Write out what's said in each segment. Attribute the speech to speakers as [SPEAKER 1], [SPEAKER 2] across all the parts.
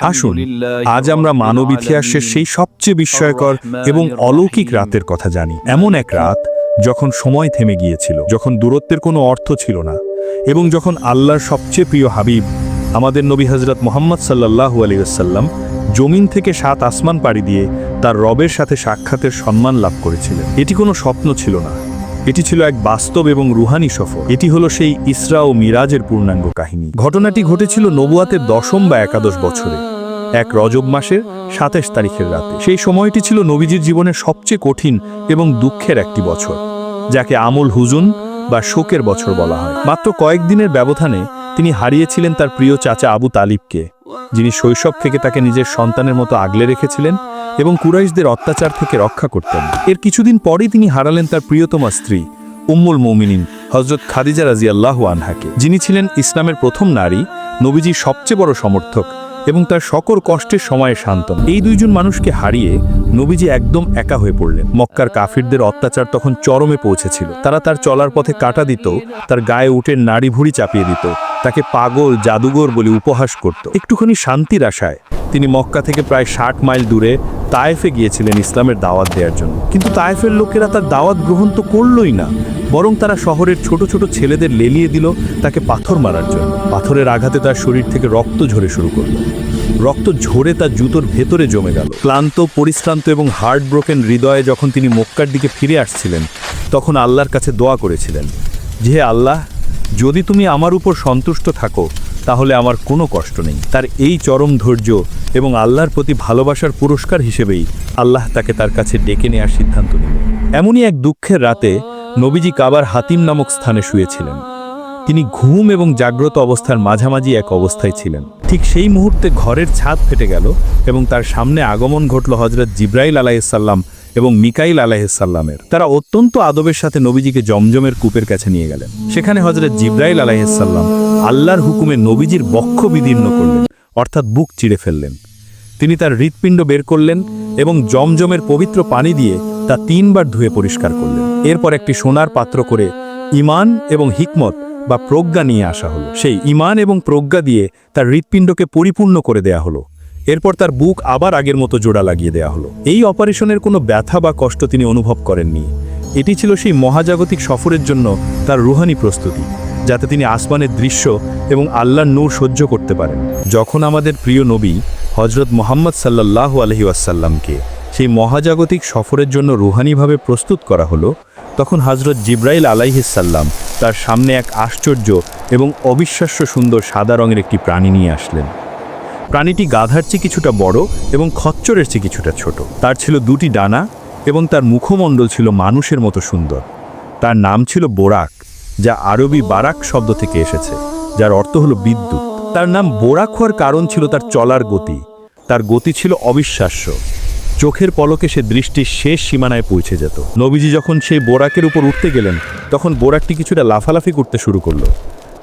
[SPEAKER 1] আসুন আজ আমরা মানব ইতিহাসের সেই সবচেয়ে বিস্ময়কর এবং অলৌকিক রাতের কথা জানি। এমন এক রাত যখন সময় থেমে গিয়েছিল যখন দূরত্বের কোনো অর্থ ছিল না এবং যখন আল্লাহর সবচেয়ে প্রিয় হাবিব আমাদের নবী হজরত মোহাম্মদ সাল্লাহু আলিয়াল্লাম জমিন থেকে সাত আসমান পাড়ি দিয়ে তার রবের সাথে সাক্ষাতের সম্মান লাভ করেছিলেন। এটি কোনো স্বপ্ন ছিল না। এটি ছিল এক বাস্তব এবং রুহানি সফর। এটি হলো সেই ইসরা ও মিরাজের পূর্ণাঙ্গ কাহিনী। ঘটনাটি ঘটেছিল নবুয়াতের দশম বা একাদশ বছরে, এক রজব মাসের সাতাশ তারিখের রাতে। সেই সময়টি ছিল নবীজির জীবনের সবচেয়ে কঠিন এবং দুঃখের একটি বছর, যাকে আমল হুজুন বা শোকের বছর বলা হয়। মাত্র কয়েকদিনের ব্যবধানে তিনি হারিয়েছিলেন তার প্রিয় চাচা আবু তালিবকে, যিনি শৈশব থেকে তাকে নিজের সন্তানের মতো আগলে রেখেছিলেন এবং কুরাইশদের অত্যাচার থেকে রক্ষা করতেন। এর কিছুদিন পরেই তিনি হারালেন তার প্রিয়তমা স্ত্রী, উম্মুল মৌমিনিন হজরত খাদিজা রাজি আল্লাহ আনহাকে। যিনি ছিলেন ইসলামের প্রথম নারী, নবীজির সবচেয়ে বড় সমর্থক এবং তার সকল কষ্টের সময়ে শান্তন। এই দুইজন মানুষকে হারিয়ে নবীজি একদম একা হয়ে পড়লেন। মক্কার কাফিরদের অত্যাচার তখন চরমে পৌঁছেছিল। তারা তার চলার পথে কাটা দিত, তার গায়ে উঠে নাড়ি ভুড়ি চাপিয়ে দিত, তাকে পাগল, জাদুঘর বলে উপহাস করত। একটুখানি শান্তির আশায় তিনি মক্কা থেকে প্রায় ষাট মাইল দূরে তায়েফে গিয়েছিলেন ইসলামের দাওয়াত দেওয়ার জন্য। কিন্তু তায়েফের লোকেরা তার দাওয়াত গ্রহণ তো করলই না। বরং তারা শহরের ছোট ছোট ছেলেদের লেলিয়ে দিল তাকে পাথর মারার জন্য। পাথরের আঘাতে তার শরীর থেকে রক্ত ঝরে শুরু করল। রক্ত ঝরে তার জুতোর ভেতরে জমে গেল। ক্লান্ত, পরিশ্রান্ত এবং হার্ট ব্রোকেন হৃদয়ে যখন তিনি মক্কার দিকে ফিরে আসছিলেন, তখন আল্লাহর কাছে দোয়া করেছিলেন যে, আল্লাহ, যদি তুমি আমার উপর সন্তুষ্ট থাকো তাহলে আমার কোনো কষ্ট নেই। তার এই চরম ধৈর্য এবং আল্লাহর প্রতি ভালোবাসার পুরস্কার হিসেবেই আল্লাহ তাকে তার কাছে ডেকে নেওয়ার সিদ্ধান্ত নিল। এমনই এক দুঃখের রাতে নবীজি কাবার হাতিম নামক স্থানে শুয়েছিলেন। তিনি ঘুম এবং জাগ্রত অবস্থার মাঝামাঝি এক অবস্থায় ছিলেন। ঠিক সেই মুহূর্তে ঘরের ছাদ ফেটে গেল এবং তার সামনে আগমন ঘটল হজরত জিব্রাইল আলাইসাল্লাম এবং মিকাইল আলাইসাল্লামের তারা অত্যন্ত আদবের সাথে নবীজিকে জমজমের কূপের কাছে নিয়ে গেলেন। সেখানে হজরত জিব্রাইল আলাইসাল্লাম আল্লাহর হুকুমে নবীজির বক্ষ বিদীর্ণ করলেন, অর্থাৎ বুক চিড়ে ফেললেন। তিনি তার হৃৎপিণ্ড বের করলেন এবং জমজমের পবিত্র পানি দিয়ে তা তিনবার ধুয়ে পরিষ্কার করলেন। এরপর একটি সোনার পাত্র করে ইমান এবং হিকমত বা প্রজ্ঞা নিয়ে আসা হলো। সেই ইমান এবং প্রজ্ঞা দিয়ে তার হৃৎপিণ্ডকে পরিপূর্ণ করে দেয়া হলো। এরপর তার বুক আবার আগের মতো জোড়া লাগিয়ে দেয়া হলো। এই অপারেশনের কোনো ব্যথা বা কষ্ট তিনি অনুভব করেননি। এটি ছিল সেই মহাজাগতিক সফরের জন্য তার রুহানি প্রস্তুতি, যাতে তিনি আসমানের দৃশ্য এবং আল্লাহর নূর সহ্য করতে পারেন। যখন আমাদের প্রিয় নবী হজরত মোহাম্মদ সাল্লাহ আলহি আসাল্লামকে সেই মহাজাগতিক সফরের জন্য রুহানিভাবে প্রস্তুত করা হলো, তখন হজরত জিব্রাইল আলাইহিসাল্লাম তার সামনে এক আশ্চর্য এবং অবিশ্বাস্য সুন্দর সাদা রঙের একটি প্রাণী নিয়ে আসলেন। প্রাণীটি গাধার চেয়ে কিছুটা বড় এবং খচ্চরের চেয়ে কিছুটা ছোট। তার ছিল দুটি ডানা এবং তার মুখমণ্ডল ছিল মানুষের মতো সুন্দর। তার নাম ছিল বোরাক, যা আরবি বারাক শব্দ থেকে এসেছে, যার অর্থ হলো বিদ্যুৎ। তার নাম বোরাক হওয়ার কারণ ছিল তার চলার গতি। তার গতি ছিল অবিশ্বাস্য। চোখের পলকে সে দৃষ্টির শেষ সীমানায় পৌঁছে যেত। নবীজি যখন সেই বোরাকের উপর উঠতে গেলেন, তখন বোরাকটি কিছুটা লাফালাফি করতে শুরু করল।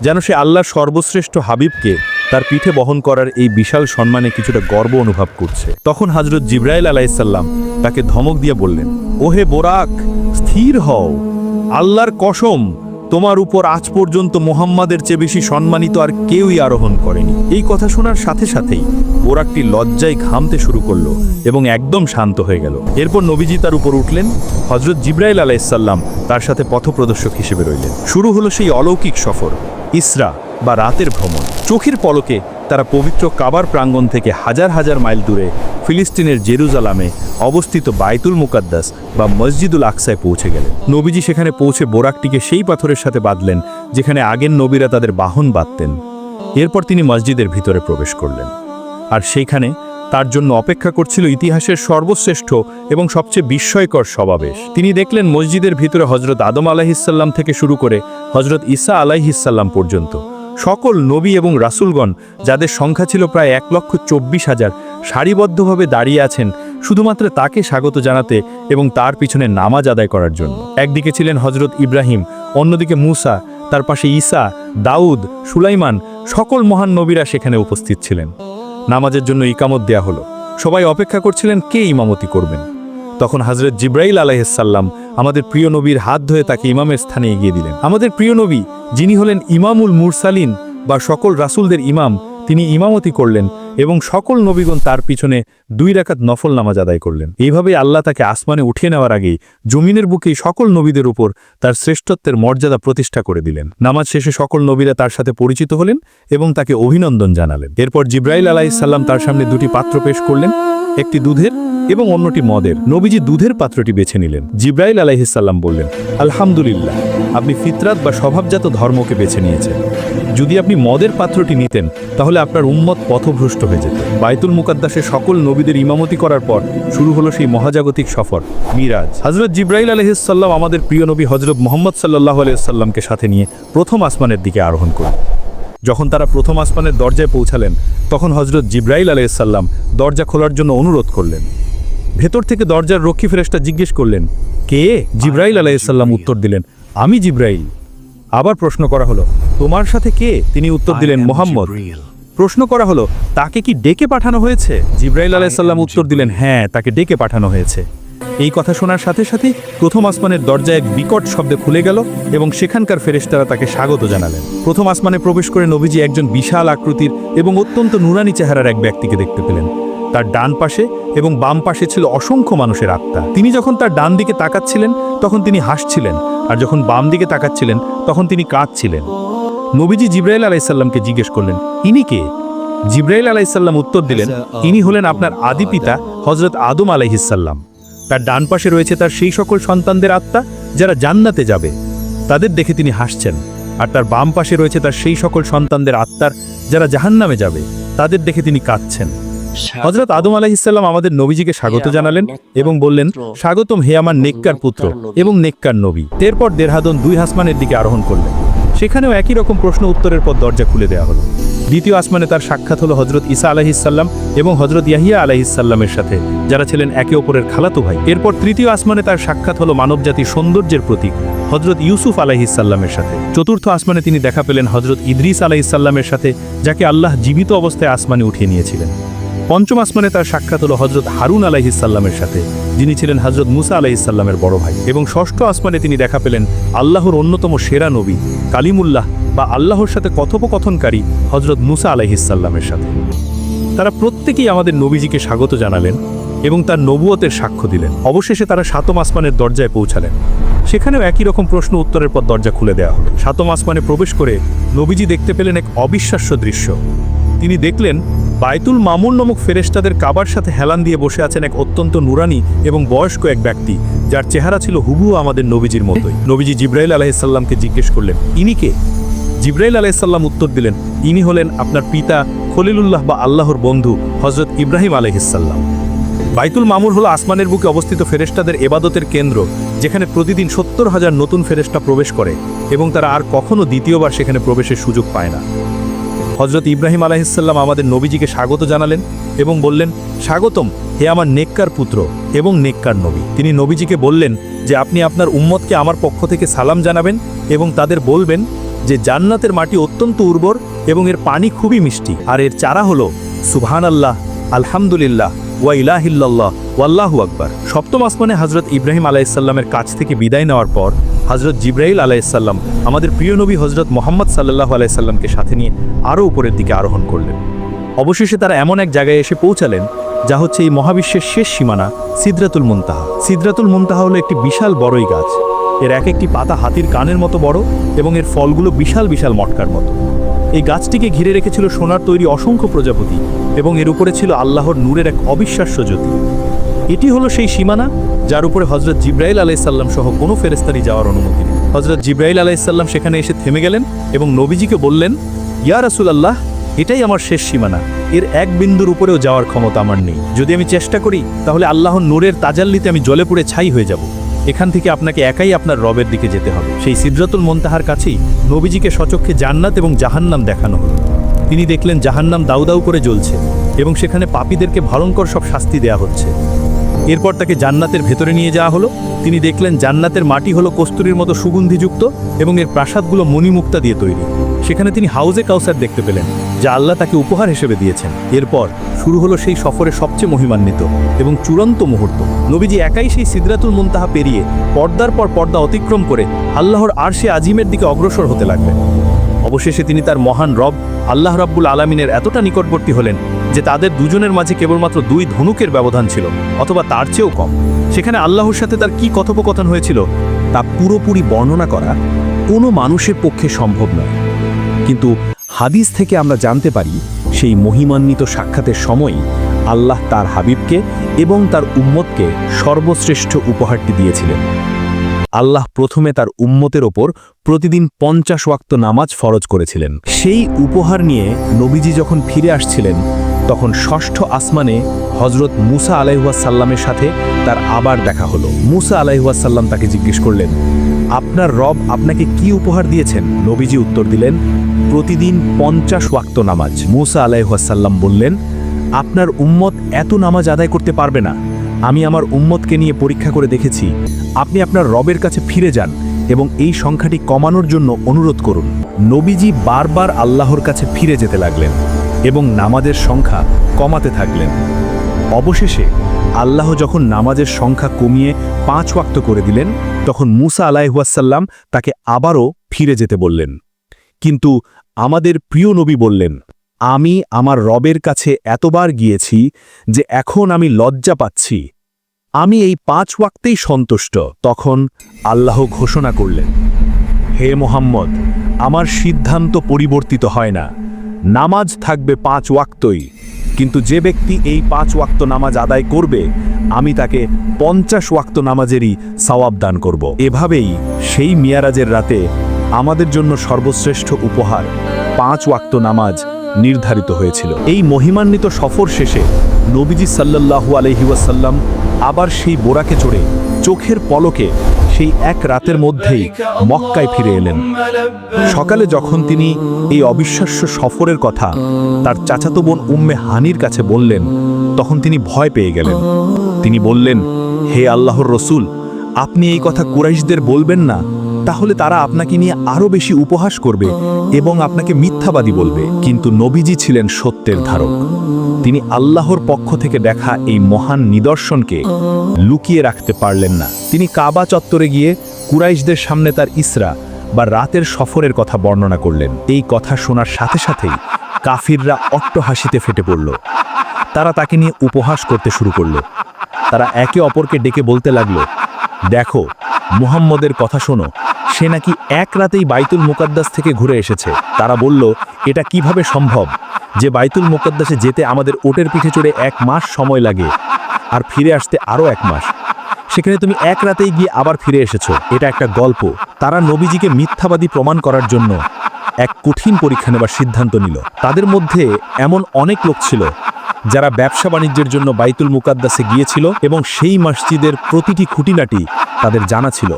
[SPEAKER 1] যেন সে আল্লাহর সর্বশ্রেষ্ঠ হাবিবকে তার পিঠে বহন করার এই বিশাল সম্মানে কিছুটা গর্ব অনুভব করছে। তখন হজরত জিব্রাইল আলাইসাল্লাম তাকে ধমক দিয়ে বললেন, ওহে বোরাক, স্থির হও। আল্লাহর কসম, তোমার উপর আজ পর্যন্ত মোহাম্মদের চেয়ে বেশি সম্মানিত আর কেউই আরোহণ করেনি। এই কথা শোনার সাথে সাথেই বোরাকটি লজ্জায় ঘামতে শুরু করল এবং একদম শান্ত হয়ে গেল। এরপর নবীজি তার উপর উঠলেন হজরত জিব্রাইল আলাইসাল্লাম তার সাথে পথপ্রদর্শক হিসেবে রইলেন। শুরু হলো সেই অলৌকিক সফর। ইসরা বা রাতের ভ্রমণ। চোখের পলকে তারা পবিত্র কাবার প্রাঙ্গণ থেকে হাজার হাজার মাইল দূরে ফিলিস্তিনের জেরুজালামে অবস্থিত বাইতুল মুকাদ্দাস বা মসজিদুল আকসায় পৌঁছে গেলেন। নবীজি সেখানে পৌঁছে বোরাকটিকে সেই পাথরের সাথে বাঁধলেন, যেখানে আগের নবীরা তাদের বাহন বাঁধতেন। এরপর তিনি মসজিদের ভিতরে প্রবেশ করলেন। আর সেইখানে তার জন্য অপেক্ষা করছিল ইতিহাসের সর্বশ্রেষ্ঠ এবং সবচেয়ে বিস্ময়কর সমাবেশ। তিনি দেখলেন মসজিদের ভিতরে হজরত আদম আলাহিসাল্লাম থেকে শুরু করে হজরত ঈসা আলাইহিসাল্লাম পর্যন্ত। সকল নবী এবং রাসুলগণ, যাদের সংখ্যা ছিল প্রায় এক লক্ষ চব্বিশ হাজার, সারিবদ্ধভাবে দাঁড়িয়ে আছেন শুধুমাত্র তাকে স্বাগত জানাতে এবং তার পিছনে নামাজ আদায় করার জন্য। একদিকে ছিলেন হজরত ইব্রাহিম, অন্যদিকে মুসা, তার পাশে ঈসা, দাউদ, সুলাইমান, সকল মহান নবীরা সেখানে উপস্থিত ছিলেন। নামাজের জন্য ইকামত দেয়া হলো। সবাই অপেক্ষা করছিলেন, কে ইমামতি করবেন? তখন হজরত জিব্রাইল আলাইসাল্লাম আমাদের প্রিয় নবীর হাত ধরে তাকে ইমামের স্থানে এগিয়ে দিলেন। আমাদের প্রিয় নবী, যিনি হলেন ইমামুল মুরসালিন বা সকল রাসুলদের ইমাম, তিনি ইমামতি করলেন। এবং সকল নবীগণ তার পিছনে দুই রাকাত নফল নামাজ আদায় করলেন। এইভাবে আল্লাহ তাকে আসমানে উঠিয়ে নেওয়ার আগেই জমিনের বুকে সকল নবীদের উপর তার শ্রেষ্ঠত্বের মর্যাদা প্রতিষ্ঠা করে দিলেন। নামাজ শেষে সকল নবীরা তার সাথে পরিচিত হলেন এবং তাকে অভিনন্দন জানালেন। এরপর জিব্রাইল আলাইসাল্লাম তার সামনে দুটি পাত্র পেশ করলেন। একটি দুধের এবং অন্যটি মদের। নবীজি দুধের পাত্রটি বেছে নিলেন। জিব্রাইল আলাইহিসাল্লাম বললেন, আলহামদুলিল্লাহ, আপনি ফিতরাত বা স্বভাবজাত ধর্মকে বেছে নিয়েছেন। যদি আপনি মদের পাত্রটি নিতেন, তাহলে আপনার উম্মত পথভ্রষ্ট হয়ে যেত। বাইতুল মুকাদ্দাসে সকল নবীদের ইমামতি করার পর শুরু হলো সেই মহাজাগতিক সফর, মিরাজ। হজরত জিব্রাইল আলহিসাল্লাম আমাদের প্রিয় নবী হজরত মোহাম্মদ সাল্লাহ আলাইসাল্লামকে সাথে নিয়ে প্রথম আসমানের দিকে আরোহণ করলেন। যখন তারা প্রথম আসমানের দরজায় পৌঁছালেন তখন হজরত জিব্রাইল আলাইসাল্লাম দরজা খোলার জন্য অনুরোধ করলেন। ভেতর থেকে দরজার রক্ষী ফেরেশতা জিজ্ঞেস করলেন কে? জিব্রাইল আলাইসাল্লাম উত্তর দিলেন আমি জিব্রাইল। আবার প্রশ্ন করা হলো তোমার সাথে কে? তিনি উত্তর দিলেন মোহাম্মদ। প্রশ্ন করা হলো তাকে কি ডেকে পাঠানো হয়েছে? জিব্রাইল আলাইসাল্লাম উত্তর দিলেন হ্যাঁ তাকে ডেকে পাঠানো হয়েছে। এই কথা শোনার সাথে সাথে প্রথম আসমানের দরজা এক বিকট শব্দে খুলে গেল এবং সেখানকার ফেরেশতারা তাকে স্বাগত জানালেন। প্রথম আসমানে প্রবেশ করে নবীজি একজন বিশাল আকৃতির এবং অত্যন্ত নুরানি চেহারার এক ব্যক্তিকে দেখতে পেলেন। তার ডান পাশে এবং বাম পাশে ছিল অসংখ্য মানুষের আত্মা। তিনি যখন তার ডান দিকে তাকাচ্ছিলেন, তখন তিনি হাসছিলেন, আর যখন বাম দিকে তাকাচ্ছিলেন, তখন তিনি কাঁদছিলেন। নবীজি জিব্রাইল আলাইসাল্লামকে জিজ্ঞেস করলেন, ইনি কে? জিব্রাইল আলাইসাল্লাম উত্তর দিলেন, ইনি হলেন আপনার আদি পিতা হজরত আদম আলাইহিসাল্লাম তার ডান পাশে রয়েছে তার সেই সকল সন্তানদের আত্মা যারা জান্নাতে যাবে। তাদের দেখে তিনি হাসছেন। আর তার বাম পাশে রয়েছে তার সেই সকল সন্তানদের আত্মার যারা জাহান্নামে যাবে। তাদের দেখে তিনি কাঁদছেন। হজরত আদম আলাহিসাল্লাম আমাদের নবীজিকে স্বাগত জানালেন এবং বললেন স্বাগতম হে আমার নেককার পুত্র এবং নেককার নবী। এরপর দেড়হাদন দুই হাসমানের দিকে আরোহণ করলেন। সেখানেও একই রকম প্রশ্ন উত্তরের পর দরজা খুলে দেওয়া হলো। দ্বিতীয় আসমানে তার সাক্ষাৎ হলো হজরত ইসা আলাহিসাল্লাম এবং হজরত ইয়াহিয়া আলাহিসাল্লামের সাথে, যারা ছিলেন একে অপরের খালাতো ভাই। এরপর তৃতীয় আসমানে তার সাক্ষাৎ হলো মানবজাতির সৌন্দর্যের প্রতীক হজরত ইউসুফ আলাহিসাল্লামের সাথে। চতুর্থ আসমানে তিনি দেখা পেলেন হজরত ইদ্রিস আলাহিসাল্লামের সাথে, যাকে আল্লাহ জীবিত অবস্থায় আসমানে উঠিয়ে নিয়েছিলেন। পঞ্চম আসমানে তার সাক্ষাৎ হলো হজরত হারুন আলাইহিসাল্লামের সাথে, যিনি ছিলেন হজরত মুসা আলাইহিসাল্লামের বড় ভাই। এবং ষষ্ঠ আসমানে তিনি দেখা পেলেন আল্লাহর অন্যতম সেরা নবী, কালিমুল্লাহ বা আল্লাহর সাথে কথোপকথনকারী হজরত মুসা আলাইহিসাল্লামের সাথে। তারা প্রত্যেকেই আমাদের নবীজিকে স্বাগত জানালেন এবং তার নবুয়তের সাক্ষ্য দিলেন। অবশেষে তারা সাতম আসমানের দরজায় পৌঁছালেন। সেখানেও একই রকম প্রশ্ন উত্তরের পর দরজা খুলে দেওয়া হলো। সাতম আসমানে প্রবেশ করে নবীজি দেখতে পেলেন এক অবিশ্বাস্য দৃশ্য। তিনি দেখলেন বায়তুল মামুন নামক ফেরেশতাদের কাবার সাথে হেলান দিয়ে বসে আছেন এক অত্যন্ত নুরানি এবং বয়স্ক এক ব্যক্তি, যার চেহারা ছিল হুবু আমাদের নবীজির মতোই। নবীজি জিব্রাইল আলাইসাল্লামকে জিজ্ঞেস করলেন, ইনি কে? জিব্রাইল আলাইসাল্লাম উত্তর দিলেন, ইনি হলেন আপনার পিতা খলিলুল্লাহ বা আল্লাহর বন্ধু হজরত ইব্রাহিম আলাইহিসাল্লাম বাইতুল মামুর হলো আসমানের বুকে অবস্থিত ফেরেশতাদের এবাদতের কেন্দ্র, যেখানে প্রতিদিন সত্তর হাজার নতুন ফেরেশতা প্রবেশ করে এবং তারা আর কখনো দ্বিতীয়বার সেখানে প্রবেশের সুযোগ পায় না। হজরত ইব্রাহিম আলাহিসাল্লাম আমাদের নবীজিকে স্বাগত জানালেন এবং বললেন, স্বাগতম, হে আমার নেককার পুত্র এবং নেককার নবী। তিনি নবীজিকে বললেন যে, আপনি আপনার উম্মতকে আমার পক্ষ থেকে সালাম জানাবেন এবং তাদের বলবেন যে, জান্নাতের মাটি অত্যন্ত উর্বর এবং এর পানি খুবই মিষ্টি। আর এর চারা হলো সুবহান আল্লাহ আলহামদুলিল্লাহ, ওয়া ইলাহিল্লাহ ওয়াল্লাহু আকবার। সপ্তম আসমানে হজরত ইব্রাহিম আলাইসাল্লামের কাছ থেকে বিদায় নেওয়ার পর হজরত জিব্রাইল আলাইসাল্লাম আমাদের প্রিয় নবী হজরত মোহাম্মদ সাল্লাহ আলাইসাল্লামকে সাথে নিয়ে আরও উপরের দিকে আরোহণ করলেন। অবশেষে তারা এমন এক জায়গায় এসে পৌঁছালেন, যা হচ্ছে এই মহাবিশ্বের শেষ সীমানা, সিদ্রাতুল মুনতাহা। সিদ্রাতুল মুনতাহা হলো একটি বিশাল বড়ই গাছ। এর এক একটি পাতা হাতির কানের মতো বড় এবং এর ফলগুলো বিশাল বিশাল মটকার মতো। এই গাছটিকে ঘিরে রেখেছিল সোনার তৈরি অসংখ্য প্রজাপতি এবং এর উপরে ছিল আল্লাহর নূরের এক অবিশ্বাস্য জ্যোতি। এটি হলো সেই সীমানা যার উপরে হজরত জিব্রাইল আলাইসাল্লাম সহ কোনো ফেরেস্তারি যাওয়ার অনুমতি নেই। হজরত জিব্রাইল আলাইসাল্লাম সেখানে এসে থেমে গেলেন এবং নবীজিকে বললেন, ইয়া রাসুলাল্লাহ, এটাই আমার শেষ সীমানা। এর এক বিন্দুর উপরেও যাওয়ার ক্ষমতা আমার নেই। যদি আমি চেষ্টা করি, তাহলে আল্লাহর নূরের তাজাল্লিতে আমি জলে পুড়ে ছাই হয়ে যাব। এখান থেকে আপনাকে একাই আপনার রবের দিকে যেতে হবে। সেই সিদ্রাতুল মন্তাহার কাছেই নবীজিকে সচক্ষে জান্নাত এবং জাহান্নাম দেখানো হলো। তিনি দেখলেন জাহান্নাম দাউ দাউ করে জ্বলছে এবং সেখানে পাপীদেরকে ভয়ঙ্কর সব শাস্তি দেয়া হচ্ছে। এরপর তাকে জান্নাতের ভেতরে নিয়ে যাওয়া হলো। তিনি দেখলেন জান্নাতের মাটি হলো কস্তুরীর মতো সুগন্ধিযুক্ত এবং এর প্রাসাদগুলো মণিমুক্তা দিয়ে তৈরি। সেখানে তিনি হাউজে কাউসার দেখতে পেলেন, যা আল্লাহ তাকে উপহার হিসেবে দিয়েছেন। এরপর শুরু হলো সেই সফরের সবচেয়ে মহিমান্বিত এবং চূড়ান্ত মুহূর্ত। নবীজি একাই সেই সিদরাতুল মুনতাহা পেরিয়ে পর্দার পর পর্দা অতিক্রম করে আল্লাহর আরশে আজিমের দিকে অগ্রসর হতে লাগলেন। অবশেষে তিনি তার মহান রব, আল্লাহ রাব্বুল আলমিনের এতটা নিকটবর্তী হলেন যে তাদের দুজনের মাঝে কেবলমাত্র দুই ধনুকের ব্যবধান ছিল, অথবা তার চেয়েও কম। সেখানে আল্লাহর সাথে তার কি কথোপকথন হয়েছিল, তা পুরোপুরি বর্ণনা করা কোনো মানুষের পক্ষে সম্ভব নয়। কিন্তু হাদিস থেকে আমরা জানতে পারি, সেই মহিমান্বিত সাক্ষাতের সময়ই আল্লাহ তার হাবিবকে এবং তার উম্মতকে সর্বশ্রেষ্ঠ উপহারটি দিয়েছিলেন। আল্লাহ প্রথমে তার উম্মতের ওপর প্রতিদিন পঞ্চাশ ওয়াক্ত নামাজ ফরজ করেছিলেন। সেই উপহার নিয়ে নবীজি যখন ফিরে আসছিলেন তখন ষষ্ঠ আসমানে হজরত মুসা আলাইহাসাল্লামের সাথে তার আবার দেখা হলো। মুসা আলাইহাসাল্লাম তাকে জিজ্ঞেস করলেন, আপনার রব আপনাকে কি উপহার দিয়েছেন? নবীজি উত্তর দিলেন, প্রতিদিন পঞ্চাশ ওয়াক্ত নামাজ। মুসা আলাইহাসাল্লাম বললেন, আপনার উম্মত এত নামাজ আদায় করতে পারবে না। আমি আমার উম্মতকে নিয়ে পরীক্ষা করে দেখেছি। আপনি আপনার রবের কাছে ফিরে যান এবং এই সংখ্যাটি কমানোর জন্য অনুরোধ করুন। নবীজি বারবার আল্লাহর কাছে ফিরে যেতে লাগলেন। এবং নামাজের সংখ্যা কমাতে থাকলেন। অবশেষে আল্লাহ যখন নামাজের সংখ্যা কমিয়ে পাঁচ ওয়াক্ত করে দিলেন, তখন মুসা আলাইহাসাল্লাম তাকে আবারও ফিরে যেতে বললেন। কিন্তু আমাদের প্রিয় নবী বললেন, আমি আমার রবের কাছে এতবার গিয়েছি যে এখন আমি লজ্জা পাচ্ছি। আমি এই পাঁচ ওয়াক্তেই সন্তুষ্ট। তখন আল্লাহ ঘোষণা করলেন, হে মোহাম্মদ, আমার সিদ্ধান্ত পরিবর্তিত হয় না। নামাজ থাকবে পাঁচ ওয়াক্তই। কিন্তু যে ব্যক্তি এই পাঁচ ওয়াক্ত নামাজ আদায় করবে, আমি তাকে পঞ্চাশ ওয়াক্ত নামাজেরই সওয়াব দান করব। এভাবেই সেই মিয়ারাজের রাতে আমাদের জন্য সর্বশ্রেষ্ঠ উপহার পাঁচ ওয়াক্ত নামাজ নির্ধারিত হয়েছিল। এই মহিমান্বিত সফর শেষে নবীজি সাল্লাল্লাহু আলহি ওয়াসাল্লাম আবার সেই বোরাকে চড়ে চোখের পলকে সেই এক রাতের মধ্যেই মক্কায় ফিরে এলেন। সকালে যখন তিনি এই অবিশ্বাস্য সফরের কথা তার চাচাতো বোন উম্মে হানির কাছে বললেন, তখন তিনি ভয় পেয়ে গেলেন। তিনি বললেন, হে আল্লাহর রসুল, আপনি এই কথা কুরাইশদের বলবেন না, তাহলে তারা আপনাকে নিয়ে আরও বেশি উপহাস করবে এবং আপনাকে মিথ্যাবাদী বলবে। কিন্তু নবীজি ছিলেন সত্যের ধারক। তিনি আল্লাহর পক্ষ থেকে দেখা এই মহান নিদর্শনকে লুকিয়ে রাখতে পারলেন না। তিনি কাবা চত্বরে গিয়ে কুরাইশদের সামনে তার ইসরা বা রাতের সফরের কথা বর্ণনা করলেন। এই কথা শোনার সাথে সাথেই কাফিররা অট্টহাসিতে ফেটে পড়ল। তারা তাকে নিয়ে উপহাস করতে শুরু করল। তারা একে অপরকে ডেকে বলতে লাগল দেখো মুহাম্মদের কথা শোনো সে নাকি এক রাতেই বাইতুল মুকাদ্দাস থেকে ঘুরে এসেছে। তারা বলল, এটা কীভাবে সম্ভব যে বাইতুল মুকাদ্দাসে যেতে আমাদের ওটের পিঠে চড়ে এক মাস সময় লাগে আর ফিরে আসতে আরও এক মাস? সেখানে তুমি এক রাতেই গিয়ে আবার ফিরে এসেছ। এটা একটা গল্প। তারা নবীজিকে মিথ্যাবাদী প্রমাণ করার জন্য এক কঠিন পরীক্ষা নেবার সিদ্ধান্ত নিল। তাদের মধ্যে এমন অনেক লোক ছিল যারা ব্যবসা বাণিজ্যের জন্য বাইতুল মুকাদ্দাসে গিয়েছিল এবং সেই মসজিদের প্রতিটি খুঁটিনাটি তাদের জানা ছিল।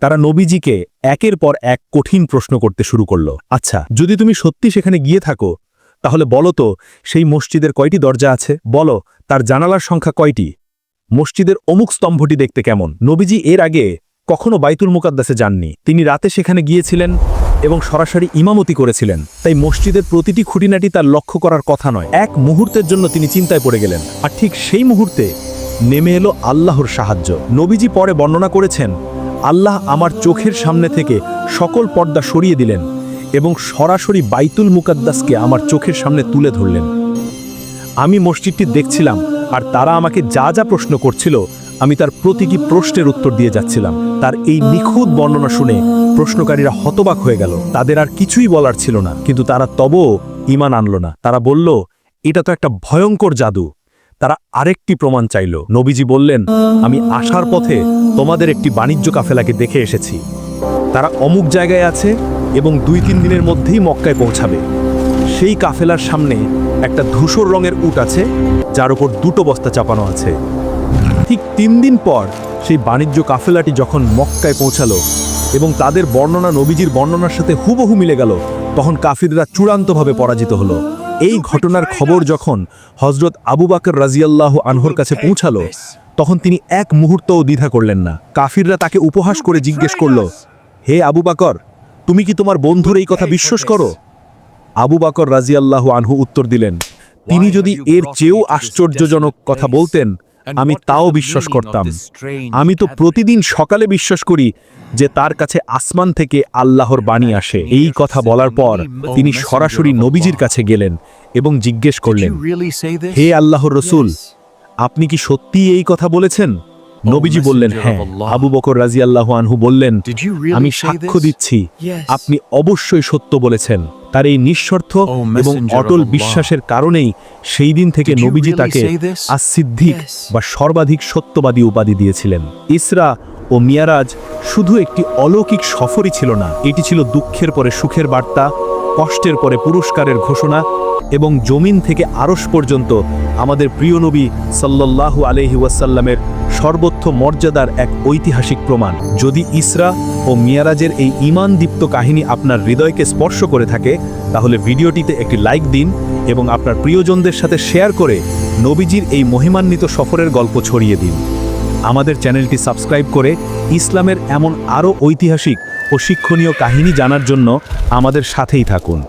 [SPEAKER 1] তারা নবীজিকে একের পর এক কঠিন প্রশ্ন করতে শুরু করল। আচ্ছা যদি তুমি সত্যি সেখানে গিয়ে থাকো, তাহলে বলো তো, সেই মসজিদের কয়টি দরজা আছে? বলো, তার জানালার সংখ্যা কয়টি? মসজিদের অমুক স্তম্ভটি দেখতে কেমন? নবীজি এর আগে কখনো বাইতুল মুকাদ্দাসে যাননি। তিনি রাতে সেখানে গিয়েছিলেন এবং সরাসরি ইমামতি করেছিলেন। তাই মসজিদের প্রতিটি খুঁটিনাটি তার লক্ষ্য করার কথা নয়। এক মুহূর্তের জন্য তিনি চিন্তায় পড়ে গেলেন। আর ঠিক সেই মুহূর্তে নেমে এলো আল্লাহর সাহায্য। নবীজি পরে বর্ণনা করেছেন আল্লাহ আমার চোখের সামনে থেকে সকল পর্দা সরিয়ে দিলেন এবং সরাসরি বাইতুল মুকাদ্দাসকে আমার চোখের সামনে তুলে ধরলেন। আমি মসজিদটি দেখছিলাম আর তারা আমাকে যা যা প্রশ্ন করছিল, আমি তার প্রতিটি প্রশ্নের উত্তর দিয়ে যাচ্ছিলাম। তার এই নিখুঁত বর্ণনা শুনে প্রশ্নকারীরা হতবাক হয়ে গেল। তাদের আর কিছুই বলার ছিল না, কিন্তু তারা তবও ইমান আনল না। তারা বলল, এটা তো একটা ভয়ঙ্কর জাদু। তারা আরেকটি প্রমাণ চাইল। নবীজি বললেন, আমি আসার পথে তোমাদের একটি বাণিজ্য কাফেলাকে দেখে এসেছি। তারা অমুক জায়গায় আছে এবং দুই তিন দিনের মধ্যেই মক্কায় পৌঁছাবে। সেই কাফেলার সামনে একটা ধূসর রঙের উট আছে, যার উপর দুটো বস্তা চাপানো আছে। ঠিক তিন দিন পর সেই বাণিজ্য কাফেলাটি যখন মক্কায় পৌঁছালো এবং তাদের বর্ণনা নবীজির বর্ণনার সাথে হুবহু মিলে গেল, তখন কাফিররা চূড়ান্তভাবে পরাজিত হলো। এই ঘটনার খবর যখন হজরত আবু বাকর রাজিয়াল্লাহ আনহর কাছে পৌঁছালো, তখন তিনি এক মুহূর্তও দ্বিধা করলেন না। কাফিররা তাকে উপহাস করে জিজ্ঞেস করল, হে আবু বাকর, তুমি কি তোমার বন্ধুর এই কথা বিশ্বাস করো? আবু বাকর রাজিয়াল্লাহ আনহু উত্তর দিলেন, তিনি যদি এর চেয়েও আশ্চর্যজনক কথা বলতেন আমি তাও বিশ্বাস করতাম। আমি তো প্রতিদিন সকালে বিশ্বাস করি যে তার কাছে আসমান থেকে আল্লাহর বাণী আসে। এই কথা বলার পর তিনি সরাসরি নবীজির কাছে গেলেন এবং জিজ্ঞেস করলেন হে আল্লাহর রসুল আপনি কি সত্যি এই কথা বলেছেন? নবীজি বললেন হ্যাঁ। আবু বকর রাজি আল্লাহ আনহু বললেন আমি সাক্ষ্য দিচ্ছি। আপনি অবশ্যই সত্য বলেছেন। তার এই নিঃস্বার্থ এবং অটল বিশ্বাসের কারণেই সেই দিন থেকে নবীজি তাকে আসিদ্ধিক বা সর্বাধিক সত্যবাদী উপাধি দিয়েছিলেন। ইসরা ও মিয়ারাজ শুধু একটি অলৌকিক সফরই ছিল না এটি ছিল দুঃখের পরে সুখের বার্তা কষ্টের পরে পুরস্কারের ঘোষণা এবং জমিন থেকে আরশ পর্যন্ত আমাদের প্রিয় নবী সাল্লাল্লাহু আলহি ওয়াসাল্লামের সর্বোচ্চ মর্যাদার এক ঐতিহাসিক প্রমাণ। যদি ইসরা ও মিয়ারাজের এই ঈমানদীপ্ত কাহিনী আপনার হৃদয়কে স্পর্শ করে থাকে, তাহলে ভিডিওটিতে একটি লাইক দিন এবং আপনার প্রিয়জনদের সাথে শেয়ার করে নবীজির এই মহিমান্বিত সফরের গল্প ছড়িয়ে দিন। আমাদের চ্যানেলটি সাবস্ক্রাইব করে ইসলামের এমন আরও ঐতিহাসিক ও শিক্ষণীয় কাহিনী জানার জন্য আমাদের সাথেই থাকুন।